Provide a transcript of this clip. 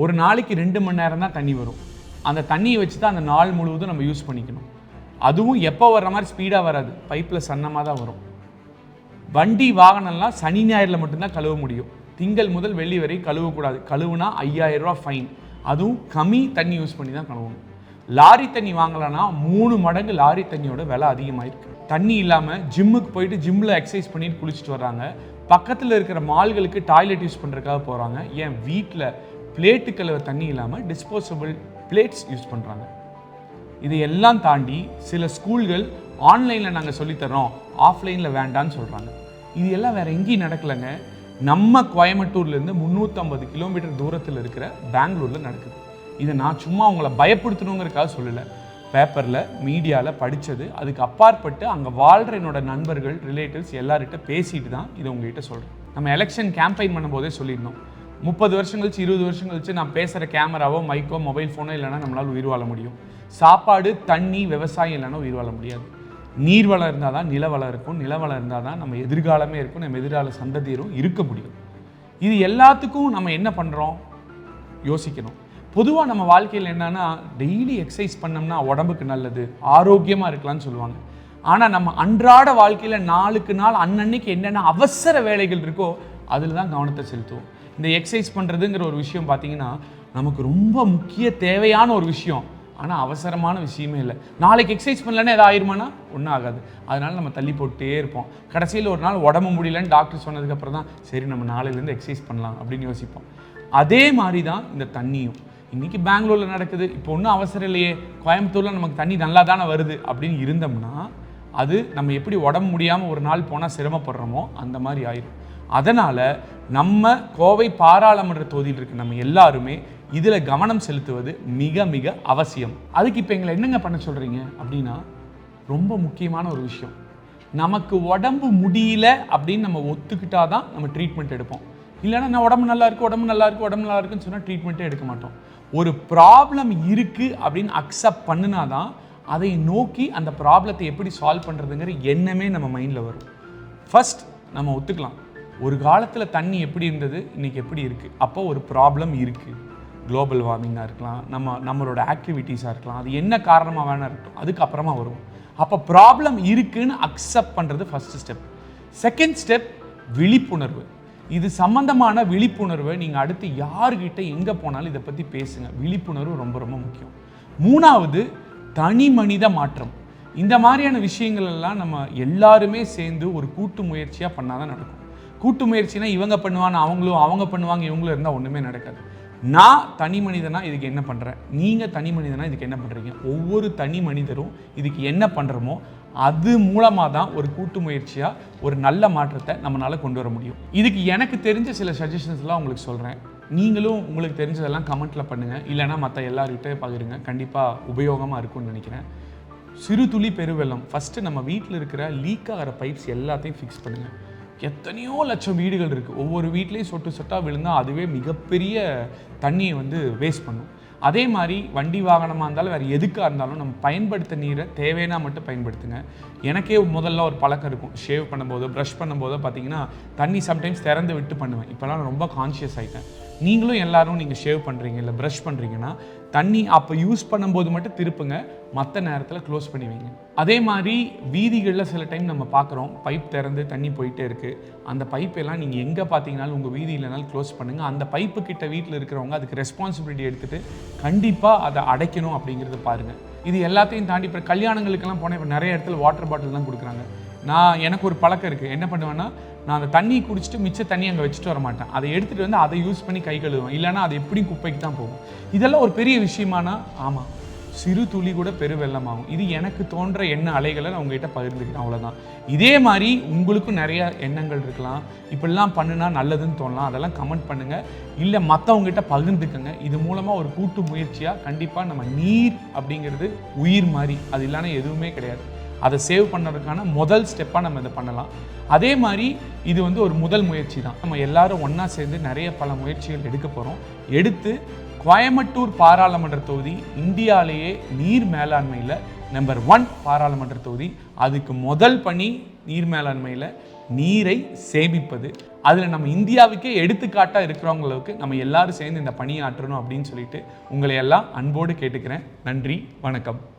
ஒரு நாளைக்கு ரெண்டு மணி நேரம் தான் தண்ணி வரும். அந்த தண்ணியை வச்சு தான் அந்த நாள் முழுவதும் நம்ம யூஸ் பண்ணிக்கணும். அதுவும் எப்போ வர்ற மாதிரி ஸ்பீடாக வராது. பைப்பில் சன்னமாக தான் வரும். வண்டி வாகனம்லாம் சனி ஞாயிறில் மட்டும்தான் கழுவ முடியும். திங்கள் முதல் வெள்ளி வரை கழுவக்கூடாது. கழுவுனா ஐயாயிரரூவா ஃபைன் அதுவும் கம்மி தண்ணி யூஸ் பண்ணி தான் கழுவணும். லாரி தண்ணி வாங்கலைன்னா மூணு மடங்கு லாரி தண்ணியோட விலை அதிகமாகிருக்கு தண்ணி இல்லாமல் ஜிம்முக்கு போயிட்டு ஜிம்மில் எக்ஸசைஸ் பண்ணிட்டு குளிச்சுட்டு வர்றாங்க. பக்கத்தில் இருக்கிற மால்களுக்கு டாய்லெட் யூஸ் பண்ணுறதுக்காக போகிறாங்க ஏன் வீட்டில் பிளேட்டு கழுவ தண்ணி இல்லாமல் டிஸ்போசபிள் பிளேட்ஸ் யூஸ் பண்ணுறாங்க இதையெல்லாம் தாண்டி சில ஸ்கூல்கள் ஆன்லைனில் நாங்கள் சொல்லித்தரோம் ஆஃப்லைனில் வேண்டான்னு சொல்கிறாங்க இது எல்லாம் வேறு எங்கேயும் நடக்கலைங்க. நம்ம கோயம்புத்தூர்லேருந்து முந்நூற்றம்பது கிலோமீட்டர் தூரத்தில் இருக்கிற பெங்களூரில் நடக்குது. இதை நான் சும்மா அவங்கள பயப்படுத்தணுங்கிறக்காக சொல்லலை. பேப்பரில் மீடியாவில் படித்தது அதுக்கு அப்பாற்பட்டு அங்கே வாழ்கிற என்னோட நண்பர்கள் ரிலேட்டிவ்ஸ் எல்லார்கிட்ட பேசிட்டு தான் இதை உங்ககிட்ட சொல்கிறேன் நம்ம எலெக்ஷன் கேம்பெயின் பண்ணும்போதே சொல்லியிருந்தோம். முப்பது வருஷம் கழிச்சு இருபது வருஷம் கழிச்சு நான் பேசுகிற கேமராவோ மைக்கோ மொபைல் ஃபோனோ இல்லைன்னா நம்மளால் உயிர் வாழ முடியும். சாப்பாடு தண்ணி விவசாயம் இல்லைன்னா உயிர் வாழ முடியாது. நீர் வளம் இருந்தால் தான் நில வளம் இருக்கும். நில வளம் இருந்தால் தான் நம்ம எதிர்காலமே இருக்கும். நம்ம எதிர்கால சந்ததியரும் இருக்க முடியும். இது எல்லாத்துக்கும் நம்ம என்ன பண்ணுறோம் யோசிக்கணும். பொதுவாக நம்ம வாழ்க்கையில் என்னன்னா டெய்லி எக்ஸசைஸ் பண்ணோம்னா உடம்புக்கு நல்லது ஆரோக்கியமாக இருக்கலாம்னு சொல்லுவாங்க. ஆனால் நம்ம அன்றாட வாழ்க்கையில் நாளுக்கு நாள் அன்னன்னைக்கு என்னென்ன அவசர வேலைகள் இருக்கோ அதில் தான் கவனத்தை செலுத்துவோம். இந்த எக்ஸசைஸ் பண்ணுறதுங்கிற ஒரு விஷயம் பார்த்தீங்கன்னா நமக்கு ரொம்ப முக்கிய தேவையான ஒரு விஷயம். ஆனால் அவசரமான விஷயமே இல்லை. நாளைக்கு எக்ஸசைஸ் பண்ணலன்னா எதாவது ஆயிருமானா ஒன்றும் ஆகாது. அதனால் நம்ம தள்ளி போட்டே இருப்போம். கடைசியில் ஒரு நாள் உடம்பு முடியலன்னு டாக்டர் சொன்னதுக்கப்புறம் தான் சரி நம்ம நாளையிலேருந்து எக்ஸசைஸ் பண்ணலாம் அப்படின்னு யோசிப்போம். அதே மாதிரி தான் இந்த தண்ணியும். இன்றைக்கி பெங்களூரில் நடக்குது. இப்போ ஒன்றும் அவசரம் இல்லையே. கோயம்புத்தூரில் நமக்கு தண்ணி நல்லா தானே வருது அப்படின்னு இருந்தோம்னா அது நம்ம எப்படி உடம்பு முடியாமல் ஒரு நாள் போனால் சிரமப்படுறோமோ அந்த மாதிரி ஆயிடும் அதனால் நம்ம கோவை பாராளுமன்ற தொகுதியில் இருக்க நம்ம எல்லாருமே இதில் கவனம் செலுத்துவது மிக மிக அவசியம். அதுக்கு இப்போ எங்களை என்னங்க பண்ண சொல்கிறீங்க அப்படின்னா ரொம்ப முக்கியமான ஒரு விஷயம். நமக்கு உடம்பு முடியல அப்படின்னு நம்ம ஒத்துக்கிட்டா தான் நம்ம ட்ரீட்மெண்ட் எடுப்போம். இல்லைன்னா நான் உடம்பு நல்லா இருக்கு உடம்பு நல்லா இருக்கு உடம்பு நல்லா இருக்குன்னு சொன்னால் ட்ரீட்மெண்ட்டே எடுக்க மாட்டோம். ஒரு ப்ராப்ளம் இருக்குது அப்படின்னு அக்செப்ட் பண்ணினா தான் அதை நோக்கி அந்த ப்ராப்ளத்தை எப்படி சால்வ் பண்ணுறதுங்கிற எண்ணமே நம்ம மைண்டில் வரும். ஃபஸ்ட் நம்ம ஒத்துக்கலாம். ஒரு காலத்தில் தண்ணி எப்படி இருந்தது? இன்னைக்கு எப்படி இருக்குது அப்போ ஒரு ப்ராப்ளம் இருக்குது குளோபல் வார்மிங்காக இருக்கலாம் நம்ம நம்மளோட ஆக்டிவிட்டீஸாக இருக்கலாம் அது என்ன காரணமாக வேணா இருக்கட்டும் அதுக்கப்புறமா வரும். அப்போ ப்ராப்ளம் இருக்குன்னு அக்செப்ட் பண்ணுறது ஃபர்ஸ்ட் ஸ்டெப் செகண்ட் ஸ்டெப் விழிப்புணர்வு. இது சம்மந்தமான விழிப்புணர்வை நீங்கள் அடுத்து யாருக்கிட்ட எங்கே போனாலும் இதை பற்றி பேசுங்க. விழிப்புணர்வு ரொம்ப ரொம்ப முக்கியம். மூணாவது தனி மனித மாற்றம். இந்த மாதிரியான விஷயங்கள் எல்லாம் நம்ம எல்லாருமே சேர்ந்து ஒரு கூட்டு முயற்சியாக பண்ணாதான் நடக்கும். கூட்டு முயற்சினா இவங்க பண்ணுவாங்க அவங்களும் அவங்க பண்ணுவாங்க இவங்களும் இருந்தால் ஒன்றுமே நடக்காது. நான் தனி மனிதனாக இதுக்கு என்ன பண்ணுறேன் நீங்கள் தனி மனிதனா இதுக்கு என்ன பண்ணுறீங்க ஒவ்வொரு தனி மனிதரும் இதுக்கு என்ன பண்ணுறோமோ அது மூலமாக தான் ஒரு கூட்டு முயற்சியாக ஒரு நல்ல மாற்றத்தை நம்மளால் கொண்டு வர முடியும். இதுக்கு எனக்கு தெரிஞ்ச சில சஜஷன்ஸ்லாம் உங்களுக்கு சொல்கிறேன் நீங்களும் உங்களுக்கு தெரிஞ்சதெல்லாம் கமெண்ட்டில் பண்ணுங்கள் இல்லைனா மற்ற எல்லார்கிட்ட பகிருங்க. கண்டிப்பாக உபயோகமாக இருக்கும்னு நினைக்கிறேன். சிறு துளி பெருவெள்ளம். ஃபஸ்ட்டு நம்ம வீட்டில் இருக்கிற லீக் ஆகிற பைப்ஸ் எல்லாத்தையும் ஃபிக்ஸ் பண்ணுங்கள் எத்தனையோ லட்சம் வீடுகள் இருக்குது ஒவ்வொரு வீட்லேயும் சொட்டு சொட்டாக விழுந்தால் அதுவே மிகப்பெரிய தண்ணியை வந்து வேஸ்ட் பண்ணும். அதே மாதிரி வண்டி வாகனமாக இருந்தாலும் வேறு எதுக்காக இருந்தாலும் நம்ம பயன்படுத்த நீரை தேவைன்னா மட்டும் பயன்படுத்துங்க. எனக்கே முதல்ல ஒரு பழக்கம் இருக்கும். ஷேவ் பண்ணும்போதோ ப்ரஷ் பண்ணும்போதோ பார்த்தீங்கன்னா தண்ணி சம்டைம்ஸ் திறந்து விட்டு பண்ணுவேன். இப்போலாம் ரொம்ப கான்ஷியஸ் ஆகிட்டேன் நீங்களும் எல்லாரும் நீங்கள் ஷேவ் பண்ணுறீங்க இல்லை ப்ரஷ் பண்ணுறீங்கன்னா தண்ணி அப்போ யூஸ் பண்ணும்போது மட்டும் திருப்புங்க. மற்ற நேரத்தில் க்ளோஸ் பண்ணி வைங்க. அதே மாதிரி வீதிகளில் சில டைம் நம்ம பார்க்குறோம் பைப் திறந்து தண்ணி போயிட்டே இருக்குது அந்த பைப்பெல்லாம் நீங்கள் எங்கே பார்த்தீங்கனாலும் உங்கள் வீதி இல்லைனாலும் க்ளோஸ் பண்ணுங்கள் அந்த பைப்பு கிட்ட வீட்டில் இருக்கிறவங்க அதுக்கு ரெஸ்பான்சிபிலிட்டி எடுத்துகிட்டு கண்டிப்பாக அதை அடைக்கணும் அப்படிங்கிறத பாருங்கள் இது எல்லாத்தையும் தாண்டி இப்போ கல்யாணங்களுக்கெல்லாம் போனால் இப்போ நிறைய இடத்துல வாட்டர் பாட்டில் தான் கொடுக்குறாங்க. நான் எனக்கு ஒரு பழக்கம் இருக்குது என்ன பண்ணுவேன்னா நான் அந்த தண்ணி குடிச்சிட்டு மிச்ச தண்ணி அங்கே வச்சுட்டு வர மாட்டேன். அதை எடுத்துகிட்டு வந்து அதை யூஸ் பண்ணி கை கழுவேன் இல்லைன்னா அது எப்படியும் குப்பைக்கு தான் போகும். இதெல்லாம் ஒரு பெரிய விஷயமானா ஆமாம் சிறு துளி கூட பெரு வெள்ளமாகும். இது எனக்கு தோன்ற எண்ண அலைகளை நான் உங்ககிட்ட பகிர்ந்துக்கிறேன். அவ்வளோதான் இதே மாதிரி உங்களுக்கும் நிறைய எண்ணங்கள் இருக்கலாம். இப்படிலாம் பண்ணுனா நல்லதுன்னு தோணலாம். அதெல்லாம் கமெண்ட் பண்ணுங்கள் இல்லை மற்றவங்ககிட்ட பகிர்ந்துக்கங்க. இது மூலமாக ஒரு கூட்டு முயற்சியாக கண்டிப்பாக நம்ம நீர் அப்படிங்கிறது உயிர் மாதிரி. அது இல்லைன்னா எதுவுமே கிடையாது. அதை சேவ் பண்ணுறதுக்கான முதல் ஸ்டெப்பாக நம்ம இதை பண்ணலாம். அதே மாதிரி இது வந்து ஒரு முதல் முயற்சி தான். நம்ம எல்லாரும் ஒன்றா சேர்ந்து நிறைய பல முயற்சிகள் எடுக்க போகிறோம் எடுத்து கோயம்புத்தூர் பாராளுமன்ற தொகுதி இந்தியாவிலேயே நீர் மேலாண்மையில் நம்பர் ஒன் பாராளுமன்ற தொகுதி. அதுக்கு முதல் பணி நீர் மேலாண்மையில் நீரை சேமிப்பது. அதில் நம்ம இந்தியாவுக்கே எடுத்துக்காட்டாக இருக்கிறவங்களுக்கு நம்ம எல்லாரும் சேர்ந்து இந்த பணியாற்றணும் அப்படின்னு சொல்லிட்டு உங்களை எல்லாம் அன்போடு கேட்டுக்கிறேன். நன்றி வணக்கம்.